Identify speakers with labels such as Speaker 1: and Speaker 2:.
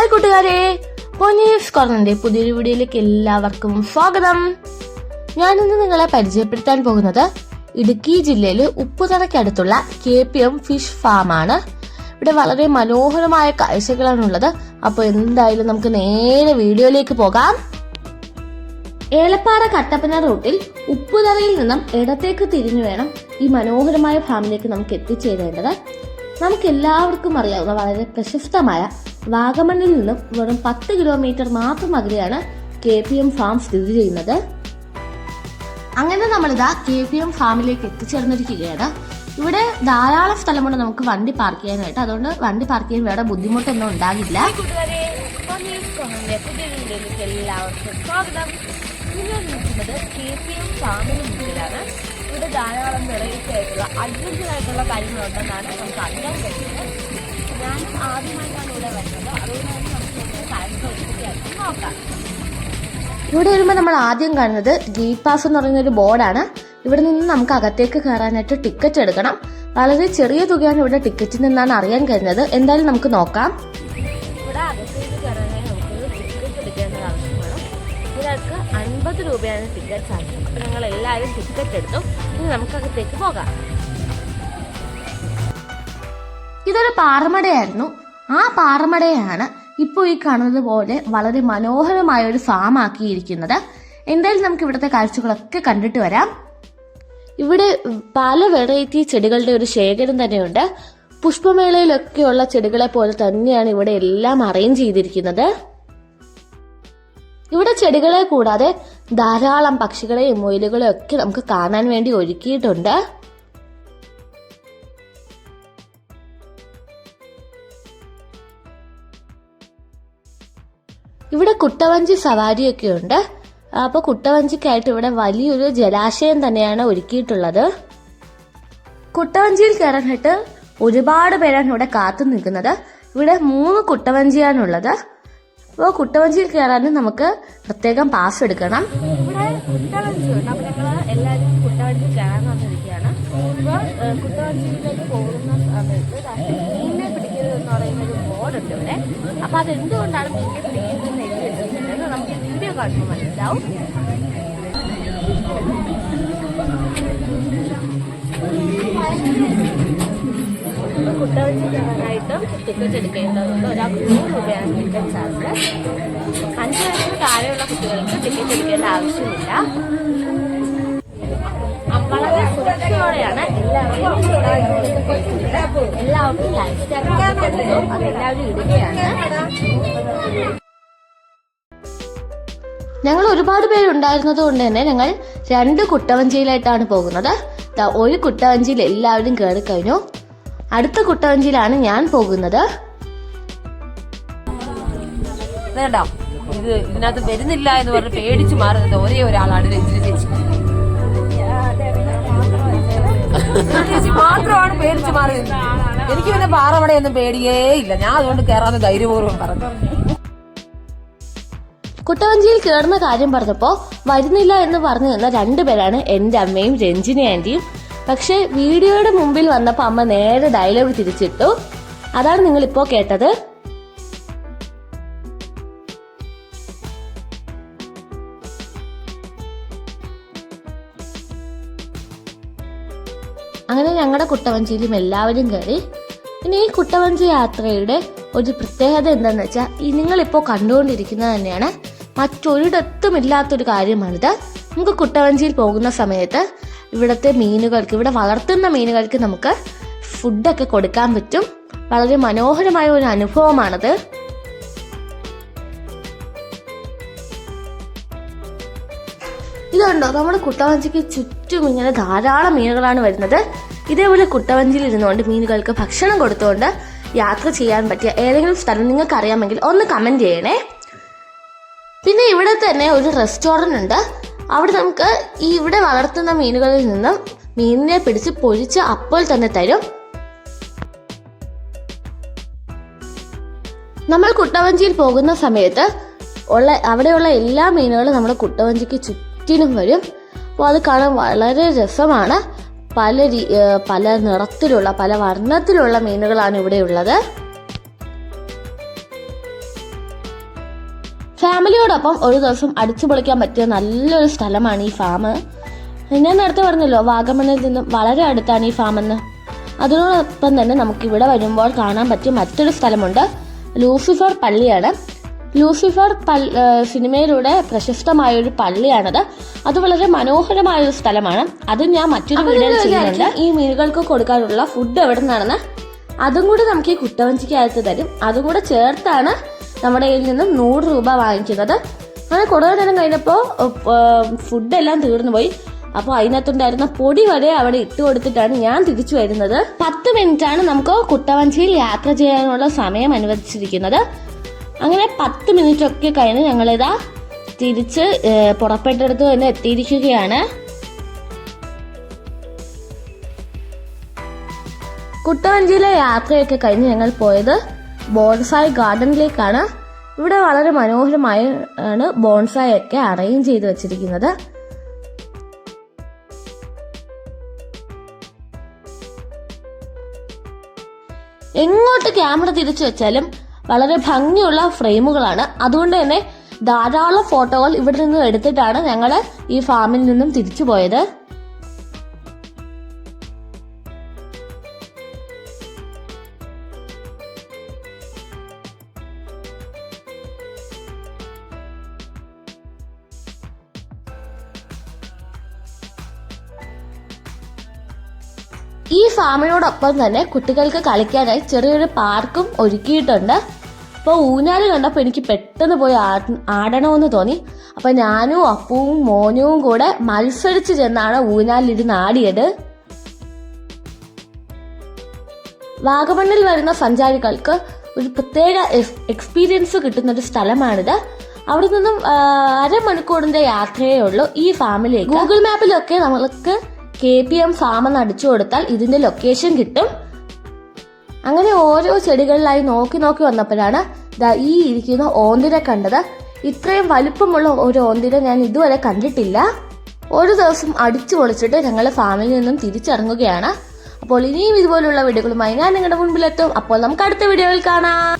Speaker 1: Hi കൂട്ടുകാരെ പൊന്നീസ് കോർണറിന്റെ പുതിയൊരു വീഡിയോയിലേക്ക് എല്ലാവർക്കും സ്വാഗതം. ഞാനിന്ന് നിങ്ങളെ പരിചയപ്പെടുത്താൻ പോകുന്നത് ഇടുക്കി ജില്ലയിലെ ഉപ്പുതറയ്ക്കടുത്തുള്ള കെ പി എം ഫിഷ് ഫാമാണ്. ഇവിടെ വളരെ മനോഹരമായ കാഴ്ചകളാണുള്ളത്. അപ്പോൾ എന്തായാലും നമുക്ക് നേരെ വീഡിയോയിലേക്ക് പോകാം. ഏലപ്പാറ കട്ടപ്പന റൂട്ടിൽ ഉപ്പുതറയിൽ നിന്നും ഇടത്തേക്ക് തിരിഞ്ഞു വേണം ഈ മനോഹരമായ ഫാമിലേക്ക് നമുക്ക് എത്തിച്ചേരേണ്ടത്. നമുക്ക് എല്ലാവർക്കും അറിയാവുന്ന വളരെ പ്രശസ്തമായ വാഗമണ്ണിൽ നിന്നും വെറും പത്ത് കിലോമീറ്റർ മാത്രം അകലെയാണ് കെ പി എം ഫാം സ്ഥിതി ചെയ്യുന്നത്. അങ്ങനെ നമ്മളിതാ കെ പി എം ഫാമിലേക്ക് എത്തിച്ചേർന്നിരിക്കുകയാണ്. ഇവിടെ ധാരാളം സ്ഥലമുണ്ട് നമുക്ക് വണ്ടി പാർക്ക് ചെയ്യാനായിട്ട്. അതുകൊണ്ട് വണ്ടി പാർക്ക് ചെയ്യാൻ വേറെ ബുദ്ധിമുട്ടൊന്നും ഉണ്ടാകില്ല
Speaker 2: ഇവിടെ ധാരാളം വെറൈറ്റി ആയിട്ടുള്ള അഡ്വഞ്ചർ ആയിട്ടുള്ള കാര്യങ്ങളുണ്ടെന്നാണ് നമുക്ക് അറിയാൻ കഴിയുന്നത്. ഞാനും ആദ്യമായിട്ടാണ് ഇവിടെ വരുന്നത്. അതുകൊണ്ട് തന്നെ നമുക്ക് ഇവിടെ കാര്യങ്ങൾ നോക്കാം.
Speaker 1: ഇവിടെ വരുമ്പോൾ നമ്മൾ ആദ്യം കാണുന്നത് ഗേറ്റ് പാസ് എന്ന് പറയുന്ന ഒരു ബോർഡാണ് ഇവിടെ നിന്ന് നമുക്ക് അകത്തേക്ക് കയറാനായിട്ട് ടിക്കറ്റ് എടുക്കണം. വളരെ ചെറിയ തുകയാണ് ഇവിടെ ടിക്കറ്റിൽ നിന്നാണ് അറിയാൻ കഴിഞ്ഞത്. എന്തായാലും നമുക്ക് നോക്കാം.
Speaker 2: ഇവിടെ അകത്തേക്ക് കയറാനായി ടിക്കറ്റ് എടുക്കേണ്ട ആവശ്യമാണ്. ഇതിനകത്ത് അൻപത് രൂപയാണ് ടിക്കറ്റ് ചാർജ് അപ്പോൾ ഞങ്ങൾ എല്ലാവരും ടിക്കറ്റ് എടുത്തു. ഇനി നമുക്ക് അകത്തേക്ക് പോകാം.
Speaker 1: ഇതൊരു പാറമടയായിരുന്നു. ആ പാറമടയാണ് ഇപ്പോൾ ഈ കാണുന്നത് പോലെ വളരെ മനോഹരമായ ഒരു ഫാം ആക്കിയിരിക്കുന്നത്. എന്തായാലും നമുക്ക് ഇവിടുത്തെ കാഴ്ചകളൊക്കെ കണ്ടിട്ട് വരാം. ഇവിടെ പല വെറൈറ്റി ചെടികളുടെ ഒരു ശേഖരം തന്നെയുണ്ട്. പുഷ്പമേളയിലൊക്കെയുള്ള ചെടികളെ പോലെ തന്നെയാണ് ഇവിടെ എല്ലാം അറേഞ്ച് ചെയ്തിരിക്കുന്നത്. ഇവിടെ ചെടികളെ കൂടാതെ ധാരാളം പക്ഷികളെയും മുയലുകളെയും ഒക്കെ നമുക്ക് കാണാൻ വേണ്ടി ഒരുക്കിയിട്ടുണ്ട്. ഇവിടെ കുട്ടവഞ്ചി സവാരിയൊക്കെ ഉണ്ട്. അപ്പോൾ കുട്ടവഞ്ചിക്കായിട്ട് ഇവിടെ വലിയൊരു ജലാശയം തന്നെയാണ് ഒരുക്കിയിട്ടുള്ളത്. കുട്ടവഞ്ചിയിൽ കയറാനായിട്ട് ഒരുപാട് പേരാണ് ഇവിടെ കാത്തു നിൽക്കുന്നത്. ഇവിടെ മൂന്ന് കുട്ടവഞ്ചിയാണുള്ളത്. അപ്പോൾ കുട്ടവഞ്ചിയിൽ കയറാൻ നമുക്ക് പ്രത്യേകം പാസ് എടുക്കണം.
Speaker 2: ഇവിടെ എല്ലാവരും കുട്ടവഞ്ചി വന്നിരിക്കുകയാണ്. അപ്പോൾ കുട്ടവഞ്ചിയിലേക്ക് എന്ന് പറയുന്ന ഒരു ബോർഡ് ഉണ്ട് ഇവിടെ. അപ്പൊ അത് എന്തുകൊണ്ടാണ് മീനിനെ പിടിക്കരുതെന്ന് എഴുതി വെച്ചിട്ടുണ്ടെന്ന് നമുക്ക് വീഡിയോ കാണുമ്പോൾ മനസ്സിലാവും. ഇപ്പൊ കുട്ടവഞ്ചി കയറാനായിട്ട് ടിക്കറ്റ് എടുക്കേണ്ടതുണ്ട്. ഒരാൾക്ക് നൂറ് രൂപയാണ് ടിക്കറ്റ് ചാർജ് അഞ്ച് വയസ്സിന് താഴെയുള്ള കുട്ടികൾക്ക് ടിക്കറ്റ് എടുക്കേണ്ട ആവശ്യമില്ല. വളരെ സുരക്ഷയോടെയാണ്
Speaker 1: ഞങ്ങൾ ഒരുപാട് പേരുണ്ടായിരുന്നത് കൊണ്ട് തന്നെ ഞങ്ങൾ രണ്ട് കുട്ടവഞ്ചിയിലായിട്ടാണ് പോകുന്നത്. ഒരു കുട്ടവഞ്ചിയിൽ എല്ലാവരും കയറി കഴിഞ്ഞു. അടുത്ത കുട്ടവഞ്ചിയിലാണ് ഞാൻ പോകുന്നത്.
Speaker 3: ഇത് ഇതിനകത്ത് വരുന്നില്ല എന്ന് പറഞ്ഞ് പേടിച്ചു മാറുന്നത് ഒരേ ഒരാളാണ് രഞ്ജിത് ചേച്ചി. മാത്രമാണ് പേടിച്ച് മാറിയത്. എനിക്ക് പിന്നെ പാറവടയൊന്നും പേടിയേ ഇല്ല. ഞാൻ അതുകൊണ്ട് കയറാന്ന് ധൈര്യപൂർവം പറഞ്ഞു.
Speaker 1: കുട്ടവഞ്ചിയിൽ കയറുന്ന കാര്യം പറഞ്ഞപ്പോൾ വരുന്നില്ല എന്ന് പറഞ്ഞു നിന്ന രണ്ടുപേരാണ് എന്റെ അമ്മയും രഞ്ജിനി ആന്റിയും പക്ഷേ വീഡിയോയുടെ മുമ്പിൽ വന്നപ്പോൾ അമ്മ നേരെ ഡയലോഗ് തിരിച്ചിട്ടു. അതാണ് നിങ്ങൾ ഇപ്പോൾ കേട്ടത്? അങ്ങനെ ഞങ്ങളുടെ കുട്ടവഞ്ചിയിലും എല്ലാവരും കയറി ഇനി ഈ കുട്ടവഞ്ചി യാത്രയുടെ ഒരു പ്രത്യേകത എന്താണെന്ന് വെച്ചാൽ ഈ നിങ്ങളിപ്പോൾ കണ്ടുകൊണ്ടിരിക്കുന്നത് തന്നെയാണ് മറ്റൊരിടത്തും ഇല്ലാത്തൊരു കാര്യമാണിത്. നമുക്ക് കുട്ടവഞ്ചിയിൽ പോകുന്ന സമയത്ത് ഇവിടുത്തെ മീനുകൾക്ക് ഇവിടെ വളർത്തുന്ന മീനുകൾക്ക് നമുക്ക് ഫുഡൊക്കെ കൊടുക്കാൻ പറ്റും. വളരെ മനോഹരമായ ഒരു അനുഭവമാണത്. ഇതുണ്ടോ? നമ്മുടെ കുട്ടവഞ്ചിക്ക് ചുറ്റും ഇങ്ങനെ ധാരാളം മീനുകളാണ് വരുന്നത്. ഇതേപോലെ കുട്ടവഞ്ചിയിൽ ഇരുന്നുകൊണ്ട് മീനുകൾക്ക് ഭക്ഷണം കൊടുത്തുകൊണ്ട് യാത്ര ചെയ്യാൻ പറ്റിയ ഏതെങ്കിലും സ്ഥലം നിങ്ങൾക്ക് അറിയാമെങ്കിൽ ഒന്ന് കമന്റ് ചെയ്യണേ. പിന്നെ ഇവിടെ തന്നെ ഒരു റെസ്റ്റോറന്റ് ഉണ്ട്. അവിടെ നമുക്ക് ഈ ഇവിടെ വളർത്തുന്ന മീനുകളിൽ നിന്നും മീനിനെ പിടിച്ച് പൊരിച്ച് അപ്പോൾ തന്നെ തരും. നമ്മൾ കുട്ടവഞ്ചിയിൽ പോകുന്ന സമയത്ത് ഉള്ള അവിടെയുള്ള എല്ലാ മീനുകളും നമ്മുടെ കുട്ടവഞ്ചിക്ക് ചുറ്റിനും വരും. അപ്പോൾ അത് കാണാൻ വളരെ രസമാണ്. പല രീ പല നിറത്തിലുള്ള പല വർണത്തിലുള്ള മീനുകളാണ് ഇവിടെ ഉള്ളത്. ഫാമിലിയോടൊപ്പം ഒരു ദിവസം അടിച്ചു പൊളിക്കാൻ പറ്റിയ നല്ലൊരു സ്ഥലമാണ് ഈ ഫാം. ഞാൻ നേരത്തെ പറഞ്ഞല്ലോ വാഗമണിൽ നിന്നും വളരെ അടുത്താണ് ഈ ഫാം എന്ന്. അതിനോടൊപ്പം തന്നെ നമുക്ക് ഇവിടെ വരുമ്പോൾ കാണാൻ പറ്റിയ മറ്റൊരു സ്ഥലമുണ്ട്. ലൂസിഫർ പള്ളിയാണ്. ലൂസിഫർ പൽ സിനിമയിലൂടെ പ്രശസ്തമായ ഒരു പള്ളിയാണത്. അത് വളരെ മനോഹരമായ ഒരു സ്ഥലമാണ്. അത് ഞാൻ മറ്റൊരു വീഡിയോ ചെയ്യുന്നുണ്ട്. ഈ മീനുകൾക്ക് കൊടുക്കാനുള്ള ഫുഡ് എവിടെ നിന്നാണെന്ന് അതും കൂടി നമുക്ക് ഈ കുട്ടവഞ്ചിക്കകത്ത് തരും. അതും കൂടെ ചേർത്താണ് നമ്മുടെ കയ്യിൽ നിന്നും നൂറ് രൂപ വാങ്ങിക്കുന്നത്. അങ്ങനെ കുറേ നേരം കഴിഞ്ഞപ്പോൾ ഫുഡെല്ലാം തീർന്നു പോയി അപ്പോൾ അതിനകത്തുണ്ടായിരുന്ന പൊടി വരെ അവിടെ ഇട്ട് കൊടുത്തിട്ടാണ് ഞാൻ തിരിച്ചു വരുന്നത്. പത്ത് മിനിറ്റാണ് നമുക്ക് കുട്ടവഞ്ചിയിൽ യാത്ര ചെയ്യാനുള്ള സമയം അനുവദിച്ചിരിക്കുന്നത്. അങ്ങനെ പത്ത് മിനിറ്റ് ഒക്കെ കഴിഞ്ഞ് ഞങ്ങളിതാ തിരിച്ച് പുറപ്പെട്ടടുത്ത് തന്നെ എത്തിയിരിക്കുകയാണ്. കുട്ടവഞ്ചിയിലെ യാത്രയൊക്കെ കഴിഞ്ഞ് ഞങ്ങൾ പോയത് ബോൺസായ് ഗാർഡനിലേക്കാണ്. ഇവിടെ വളരെ മനോഹരമായ ആണ് ബോൺസായ് ഒക്കെ അറേഞ്ച് ചെയ്ത് വെച്ചിരിക്കുന്നത്. എങ്ങോട്ട് ക്യാമറ തിരിച്ചു വെച്ചാലും വളരെ ഭംഗിയുള്ള ഫ്രെയിമുകളാണ്. അതുകൊണ്ട് തന്നെ ധാരാളം ഫോട്ടോകൾ ഇവിടെ നിന്ന് എടുത്തിട്ടാണ് ഞങ്ങൾ ഈ ഫാമിൽ നിന്നും തിരിച്ചു പോയത്. ഈ ഫാമിനോടൊപ്പം തന്നെ കുട്ടികൾക്ക് കളിക്കാനായി ചെറിയൊരു പാർക്കും ഒരുക്കിയിട്ടുണ്ട്. അപ്പോൾ ഊഞ്ഞാൽ കണ്ടപ്പോൾ എനിക്ക് പെട്ടെന്ന് പോയി ആട- ആടണമെന്ന് തോന്നി. അപ്പോൾ ഞാനും അപ്പുവും മോനും കൂടെ മത്സരിച്ച് ചെന്നാണ് ഊഞ്ഞാലിരുന്ന് ആടിയത്. വാഗമണ്ണിൽ വരുന്ന സഞ്ചാരികൾക്ക് ഒരു പ്രത്യേക എക്സ്പീരിയൻസ് കിട്ടുന്ന ഒരു സ്ഥലമാണിത്. അവിടെ നിന്നും അരമണിക്കൂറിന്റെ യാത്രയേ ഉള്ളൂ ഈ ഫാമിലേക്ക് ഗൂഗിൾ മാപ്പിലൊക്കെ നമ്മൾക്ക് കെ പി എം ഫാം എന്ന് അടിച്ചു കൊടുത്താൽ ഇതിന്റെ ലൊക്കേഷൻ കിട്ടും. അങ്ങനെ ഓരോ ചെടികളിലായി നോക്കി നോക്കി വന്നപ്പോഴാണ് ദാ ഈ ഇരിക്കുന്ന ഓന്തിര കണ്ടത്. ഇത്രയും വലുപ്പമുള്ള ഒരു ഓന്തിര ഞാൻ ഇതുവരെ കണ്ടിട്ടില്ല. ഒരു ദിവസം അടിച്ചു പൊളിച്ചിട്ട് ഞങ്ങൾ ഫാമിൽ നിന്നും തിരിച്ചിറങ്ങുകയാണ്. അപ്പോൾ ഇനിയും ഇതുപോലുള്ള വീഡിയോകളുമായി ഞാൻ നിങ്ങളുടെ മുൻപിലെത്തും. അപ്പോൾ നമുക്ക് അടുത്ത വീഡിയോയിൽ കാണാം.